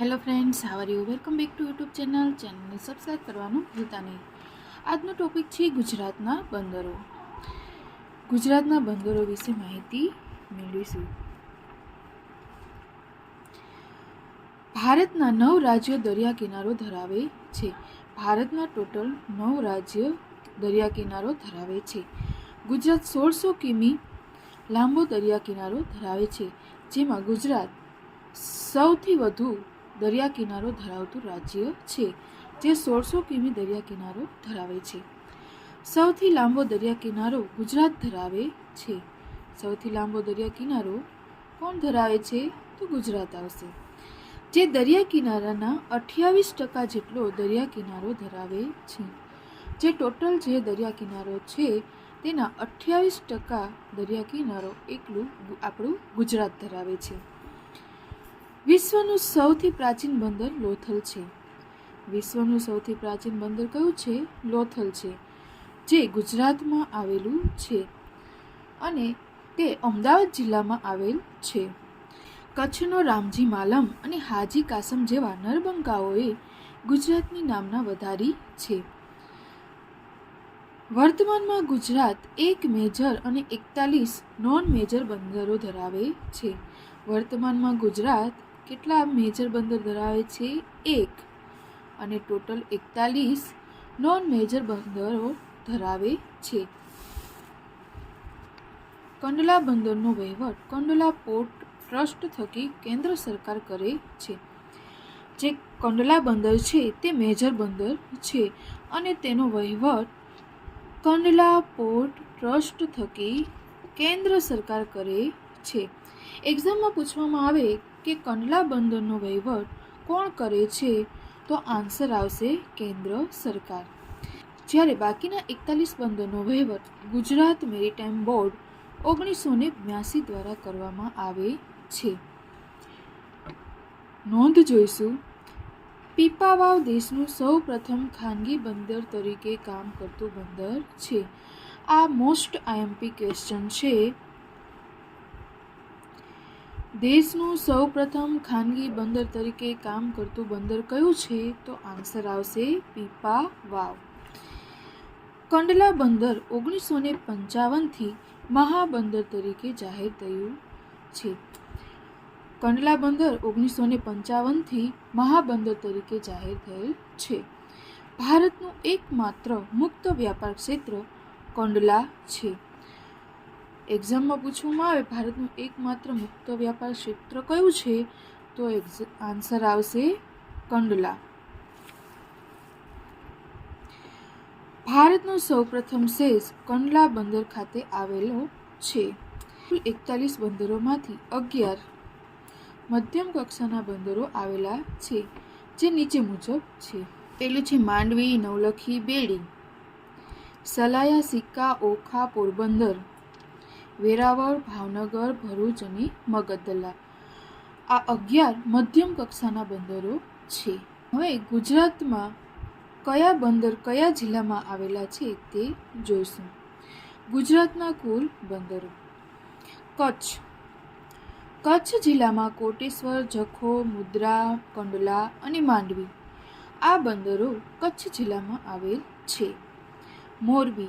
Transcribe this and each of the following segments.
Hello friends how are you welcome back to YouTube channel ચેનલને subscribe કરવાનું ભૂલતા નહીં. આજનો ટોપિક છે ગુજરાતના બંદરો. ગુજરાતના બંદરો વિશે માહિતી મેળવીશું. ભારતના નવ રાજ્યો દરિયા કિનારો ધરાવે છે. ભારતના ટોટલ નવ રાજ્ય દરિયા કિનારો ધરાવે છે. ગુજરાત સોળસો કિમી લાંબો દરિયા કિનારો ધરાવે છે, જેમાં ગુજરાત સૌથી વધુ દરિયા કિનારો ધરાવતું રાજ્ય છે, જે સોળસો કિમી દરિયા કિનારો ધરાવે છે. સૌથી લાંબો દરિયા કિનારો ગુજરાત ધરાવે છે. સૌથી લાંબો દરિયા કિનારો કોણ ધરાવે છે? તો ગુજરાત આવશે. જે દરિયા કિનારાના અઠ્યાવીસ ટકા જેટલો દરિયા કિનારો ધરાવે છે. જે ટોટલ જે દરિયા કિનારો છે, તેના અઠ્યાવીસ ટકા દરિયા કિનારો એકલું આપણું ગુજરાત ધરાવે છે. વિશ્વનું સૌથી પ્રાચીન બંદર લોથલ છે. વિશ્વનું સૌથી પ્રાચીન બંદર કયું છે? લોથલ છે, જે ગુજરાતમાં આવેલું છે અને તે અમદાવાદ જિલ્લામાં આવેલ છે. કચ્છનો રામજી માલમ અને હાજી કાસમ જેવા નરબંકાઓએ ગુજરાતની નામના વધારી છે. વર્તમાનમાં ગુજરાત એક મેજર અને એકતાલીસ નોન મેજર બંદરો ધરાવે છે. વર્તમાનમાં ગુજરાત કેટલા મેજર બંદર ધરાવે છે? એક. અને ટોટલ એકતાલીસ નોન મેજર બંદરો ધરાવે છે. કંડલા બંદરનો વહીવટ કંડલા પોર્ટ ટ્રસ્ટ થકી કેન્દ્ર સરકાર કરે છે. જે કંડલા બંદર છે તે મેજર બંદર છે અને તેનો વહીવટ કંડલા પોર્ટ ટ્રસ્ટ થકી કેન્દ્ર સરકાર કરે છે. એક્ઝામમાં પૂછવામાં આવે કે કંડલા બંદરનો વહીવટ કોણ કરે છે? તો આન્સર આવશે કેન્દ્ર સરકાર. જ્યારે બાકીના એકતાલીસ બંદરનો વહીવટ ગુજરાત મેરીટાઈમ બોર્ડ ઓગણીસો ને બ્યાસી દ્વારા કરવામાં આવે છે. નોંધ જોઈશું. પીપાવાવ દેશનું સૌ પ્રથમ ખાનગી બંદર તરીકે કામ કરતું બંદર છે. આ મોસ્ટ આઈએમપી ક્વેશ્ચન છે. દેશનું સૌ પ્રથમ ખાનગી બંદર તરીકે કામ કરતું બંદર કયું છે? તો આન્સર આવશે પીપા વાવ. કંડલા બંદર ઓગણીસો ને પંચાવનથી મહાબંદર તરીકે જાહેર થયું છે. કંડલા બંદર ઓગણીસો ને પંચાવનથી મહાબંદર તરીકે જાહેર થયેલ છે. ભારતનું એકમાત્ર મુક્ત વ્યાપાર ક્ષેત્ર કંડલા છે. એક્ઝામમાં પૂછવામાં આવે, ભારતનું એકમાત્ર મુક્ત વ્યાપાર ક્ષેત્ર કયું છે? તો આન્સર આવશે કંડલા. ભારતનો સૌપ્રથમ શેષ કંડલા બંદર ખાતે આવેલો છે. કુલ એકતાલીસ બંદરોમાંથી અગિયાર મધ્યમ કક્ષાના બંદરો આવેલા છે, જે નીચે મુજબ છે. પેલું છે માંડવી, નવલખી, બેડી. સલાયા, સિક્કા, ઓખા, પોરબંદર. વેરાવળ, ભાવનગર, ભરૂચ અને મગદલા આ અગિયાર મધ્યમ કક્ષાના બંદરો છે. હવે ગુજરાતમાં કયા બંદર કયા જિલ્લામાં આવેલા છે તે જોઈશું. ગુજરાતના કુલ બંદરો. કચ્છ. કચ્છ જિલ્લામાં કોટેશ્વર, જખો, મુદ્રા, કંડલા અને માંડવી. આ બંદરો કચ્છ જિલ્લામાં આવેલ છે. મોરબી.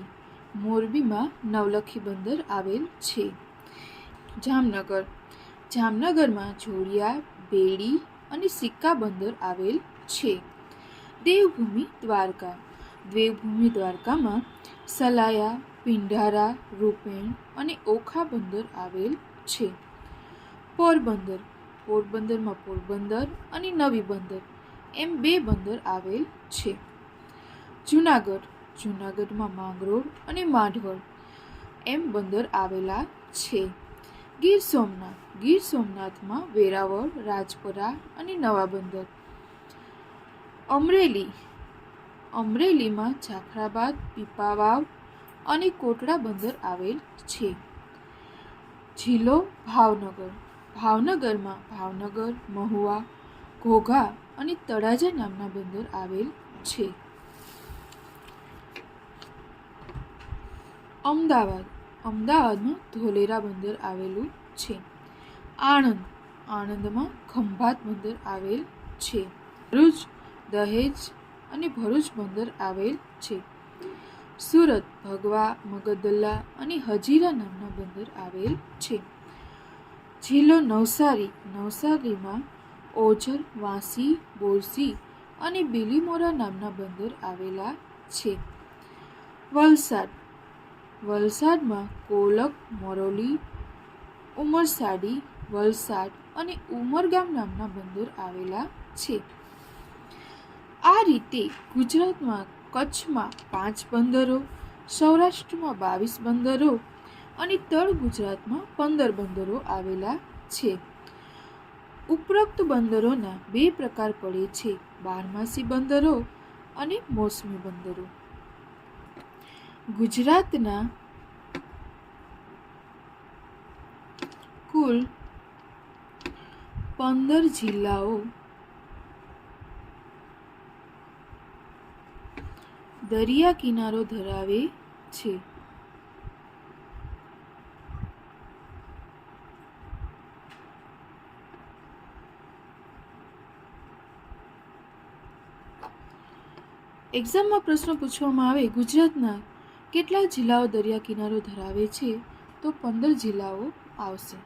મોરબીમાં નવલખી બંદર આવેલ છે. જામનગર. જામનગરમાં જોડિયા, બેડી અને સિક્કા બંદર આવેલ છે. દેવભૂમિ દ્વારકા. દેવભૂમિ દ્વારકામાં સલાયા, પિંઢારા, રૂપેણ અને ઓખા બંદર આવેલ છે. પોરબંદર. પોરબંદરમાં પોરબંદર અને નવી બંદર એમ બે બંદર આવેલ છે. જુનાગઢ. જુનાગઢમાં માંગરોળ અને માંડવળ એમ બંદર આવેલા છે. ગીર સોમનાથ. ગીર સોમનાથમાં વેરાવળ, રાજપરા અને નવા બંદર. અમરેલી. અમરેલીમાં જાફરાબાદ, પીપાવાવ અને કોટડા બંદર આવેલ છે. જિલ્લો ભાવનગર. ભાવનગરમાં ભાવનગર, મહુવા, ઘોઘા અને તળાજા નામના બંદર આવેલ છે. અમદાવાદ. અમદાવાદમાં ધોલેરા બંદર આવેલું છે. આણંદ. આણંદમાં ખંભાત બંદર આવેલ છે. ભરૂચ, દહેજ અને ભરૂચ બંદર આવેલ છે. સુરત, ભગવા મગદલ્લા અને હજીરા નામના બંદર આવેલ છે. જિલ્લો નવસારી. નવસારીમાં ઓજર, વાંસી, બોરસી અને બિલીમોરા નામના બંદર આવેલા છે. વલસાડ. વલસાડમાં કોલક, મોરોલી, ઉમરસાડી, વલસાડ અને ઉમરગામ નામના બંદર આવેલા છે. આ રીતે ગુજરાતમાં કચ્છમાં પાંચ બંદરો, સૌરાષ્ટ્રમાં બાવીસ બંદરો અને તળ ગુજરાતમાં પંદર બંદરો આવેલા છે. ઉપરોક્ત બંદરોના બે પ્રકાર પડે છે. બારમાસી બંદરો અને મોસમી બંદરો. ગુજરાતના કુલ પંદર જિલ્લાઓ દરિયા કિનારો ધરાવે છે. એક્ઝામમાં પ્રશ્ન પૂછવામાં આવે ગુજરાતના કેટલા જિલ્લાઓ દરિયા કિનારો ધરાવે છે તો પંદર જિલ્લાઓ આવશે.